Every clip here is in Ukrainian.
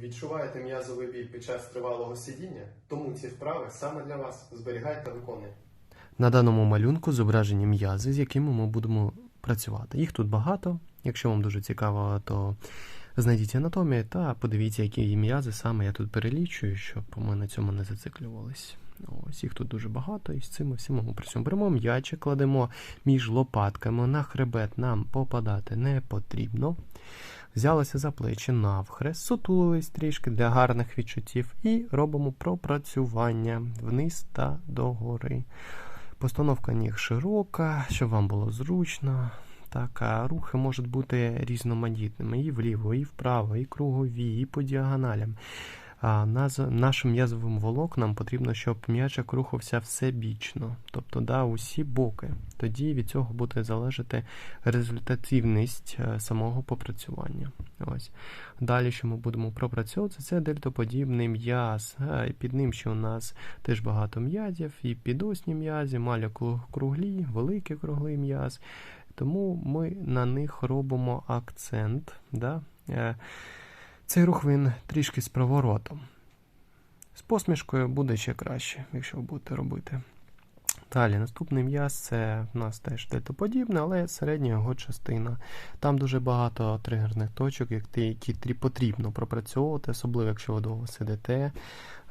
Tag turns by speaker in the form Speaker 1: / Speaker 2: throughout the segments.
Speaker 1: Відчуваєте м'язовий біль під час тривалого сидіння? Тому ці вправи саме для вас. Зберігайте виконуйте.
Speaker 2: На даному малюнку зображені м'язи, з якими ми будемо працювати. Їх тут багато. Якщо вам дуже цікаво, то знайдіть анатомію та подивіться, які м'язи саме я тут перелічую, щоб ми на цьому не зациклювались. Ось їх тут дуже багато, і з всіма ми працюємо. Беремо м'ячик, кладемо між лопатками на хребет, нам попадати не потрібно. Взялися за плечі навхрест, сутулились трішки для гарних відчуттів і робимо пропрацювання вниз та догори. Постановка ніг широка, щоб вам було зручно. Так, а рухи можуть бути різноманітними і вліво, і вправо, і кругові, і по діагоналям. А нашим м'язовим волокнам потрібно, щоб м'ячик рухався всебічно, тобто да, усі боки. Тоді від цього буде залежати результативність е, самого попрацювання. Ось. Далі, що ми будемо пропрацьовувати, це дельтоподібний м'яз. Е, Під ним ще у нас теж багато м'язів, і підосні м'язі, маля круглі, великий круглий м'яз. Тому ми на них робимо акцент. Да? Е, Цей рух він трішки з проворотом. З посмішкою буде ще краще, якщо ви будете робити. Далі, наступний м'яз це в нас теж дельтоподібне, але середня його частина. Там дуже багато тригерних точок, які, потрібно пропрацьовувати, особливо якщо ви довго сидите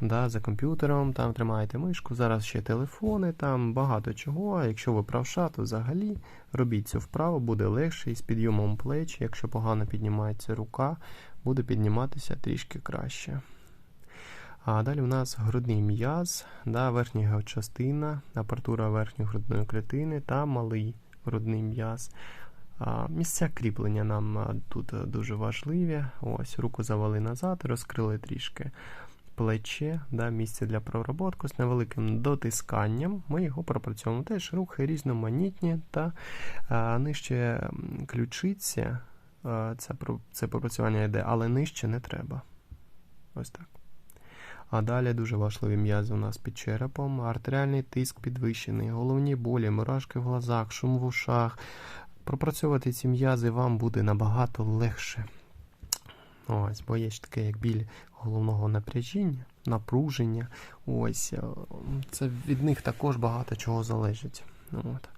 Speaker 2: да, за комп'ютером, там тримаєте мишку, зараз ще телефони, там багато чого. А якщо ви правша, то взагалі робіть цю вправу, буде легше і з підйомом плеч. Якщо погано піднімається рука, буде підніматися трішки краще. А далі у нас грудний м'яз, да, верхня його частина, апертура верхньої грудної клітини та малий грудний м'яз. Місця кріплення нам тут дуже важливі. Ось, руку завели назад, розкрили трішки плече, да, місце для пророботку з невеликим дотисканням. Ми його пропрацьовуємо. Теж рухи різноманітні та а, нижче ключиці. Це, це пропрацювання йде, але нижче не треба. Ось так. А далі дуже важливі м'язи у нас під черепом, артеріальний тиск підвищений, головні болі, мурашки в глазах, шум в ушах. Пропрацьовувати ці м'язи вам буде набагато легше. Ось, бо є ж таке, як біль головного напряжіння, напруження. Ось, е, це від них також багато чого залежить. От.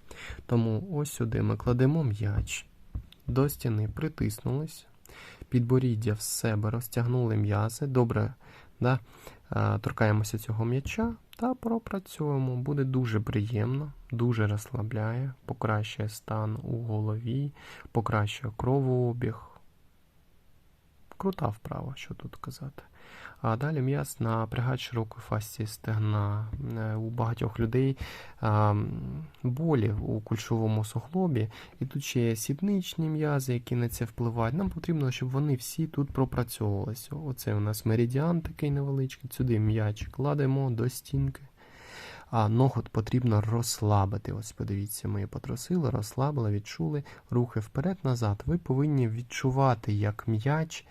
Speaker 2: Тому ось сюди ми кладемо м'яч, до стіни притиснулись, підборіддя в себе розтягнули м'язи, добре да, торкаємося цього м'яча та пропрацюємо. Буде дуже приємно, дуже розслабляє, покращує стан у голові, покращує кровообіг. Крута вправа, що тут казати. А далі м'яз напрягать широкої фасції стегна. Е, У багатьох людей болі у кульшовому суглобі, і тут ще є сідничні м'язи, які на це впливають. Нам потрібно, щоб вони всі тут пропрацьовувалися. Оце у нас меридіан такий невеличкий, сюди м'яч кладемо до стінки. А ногот потрібно розслабити. Ось подивіться, ми потросили, розслабили, відчули рухи вперед-назад. Ви повинні відчувати, як м'яч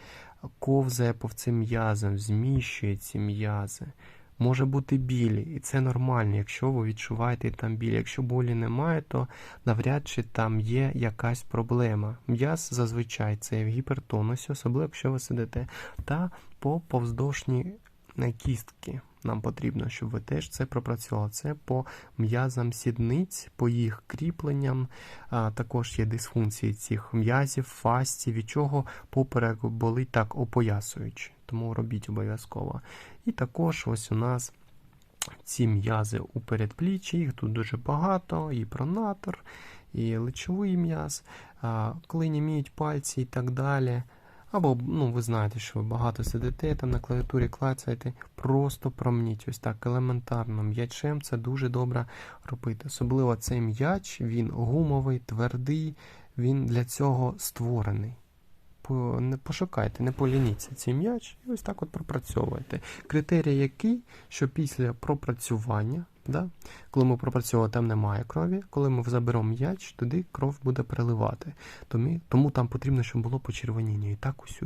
Speaker 2: ковзає по цим м'язам, зміщує ці м'язи. Може бути білі, і це нормально, якщо ви відчуваєте там біль. Якщо болі немає, то навряд чи там є якась проблема. М'яз зазвичай це в гіпертонусі, особливо якщо ви сидите, та по повздовжній е, кістки. Нам потрібно, щоб ви теж це пропрацювали. Це по м'язам сідниць, по їх кріпленням. А, також є дисфункції цих м'язів, фасті, від чого поперек болить так опоясуючи. Тому робіть обов'язково. І також ось у нас ці м'язи у передпліччі, їх тут дуже багато, і пронатор, і лицьовий м'яз, а, коли німіють пальці і так далі. Або, ну, ви знаєте, що ви багато сидите, там на клавіатурі клацаєте, просто промніть ось так елементарно. М'ячем це дуже добре робити. Особливо цей м'яч, він гумовий, твердий, він для цього створений. Не пошукайте, не полініться цей м'яч і ось так от пропрацьовуйте. Критерій який, що після пропрацювання, да, коли ми пропрацьовуємо, там немає крові, коли ми заберемо м'яч, туди кров буде переливати. Тому, тому там потрібно, щоб було почервоніння. І так усюди.